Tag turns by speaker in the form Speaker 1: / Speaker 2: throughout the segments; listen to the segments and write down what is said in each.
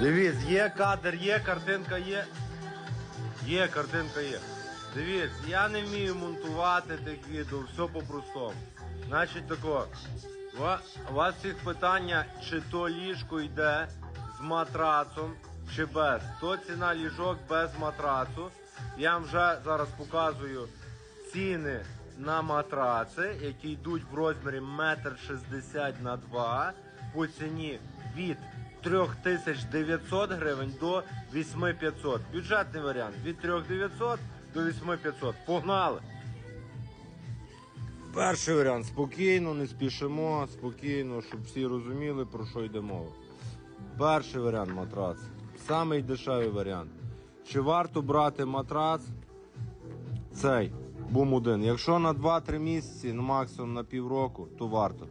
Speaker 1: Дивіться, є кадр, є, картинка є. Є, картинка є. Дивіться, я не вмію монтувати тих відео, все по-простому. Значить тако, у вас всіх питання, чи то ліжко йде з матрацом, чи без. То ціна ліжок без матрацу. Я вам вже зараз показую ціни на матраци, які йдуть в розмірі 1,60 м на 2 по ціні від 3900 гривень до 8500. Бюджетний варіант від 3900 до 8500. Погнали! Перший варіант спокійно, не спішимо, спокійно, щоб всі розуміли, про що йде мова. Перший варіант матрац. Самий дешевий варіант. Чи варто брати матрац цей бум 1? Якщо на 2-3 місяці, ну максимум на півроку, то варто.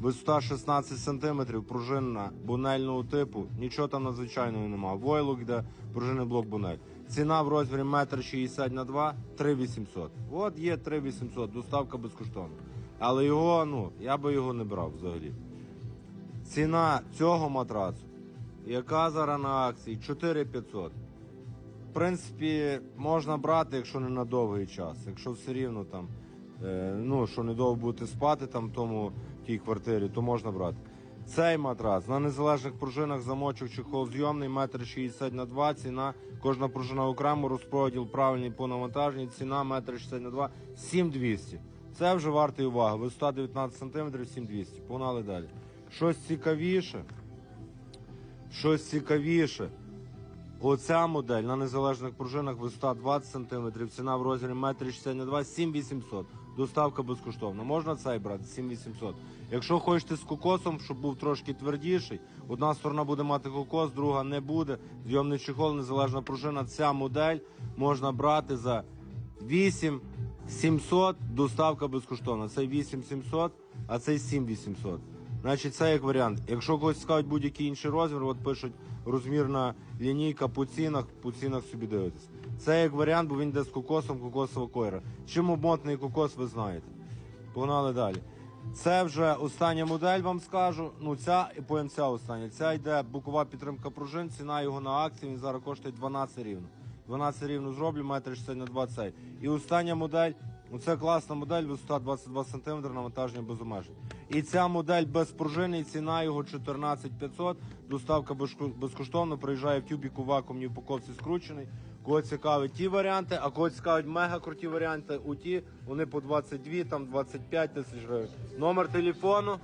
Speaker 1: Висота 16 см, пружинна бунельного типу, нічого там надзвичайного нема. Войлок йде пружинний блок бунель. Ціна в розмірі 1,60 на 2 3800. От є 3800, доставка безкоштовна. Але його, ну, я би його не брав взагалі. Ціна цього матрацу, яка зараз на акції 4500. В принципі, можна брати, якщо не на довгий час. Якщо все рівно там, е, ну, що не довго будете спати там тому тій квартирі, то можна брати. Цей матрац на незалежних пружинах замочок чехол зйомний, метр 60 на 2, ціна, кожна пружина окремо, розподіл правильний по навантаженні, ціна метр 60 на 2, 7200. Це вже вартий уваги. Висота 19 см, 7200. Погнали далі. Щось цікавіше. Щось цікавіше. Оця модель на незалежних пружинах висота 20 см, ціна в розмірі 1,60 на 2, 7800. Доставка безкоштовна. Можна цей брати 7800. Якщо хочете з кокосом, щоб був трошки твердіший, одна сторона буде мати кокос, друга не буде. Зйомний чехол, незалежна пружина. Ця модель можна брати за 8700, доставка безкоштовна. Цей 8700, а цей 7800. Значить, це як варіант. Якщо когось цікавить будь-який інший розмір, от пишуть розмірна лінійка по цінах, по цінах собі дивитесь. Це як варіант, бо він йде з кокосом, кокосова койра. Чим обмотаний кокос, ви знаєте. Погнали далі. Це вже остання модель, вам скажу. Ну, ця і потім ця остання. Ця йде бокова підтримка пружин, ціна його на акції, він зараз коштує 12 рівно. 12 рівно зроблю, метр 60 на 2 цей. І остання модель, ну це класна модель, висота 22 см, навантаження без обмежень. І ця модель без пружини, ціна його 14500, доставка безкоштовно, приїжджає в тюбіку вакуумній упаковці скручений. Кого цікавить ті варіанти, а кого цікавить мега круті варіанти, у ті, вони по 22, там 25 тисяч гривень. Номер телефону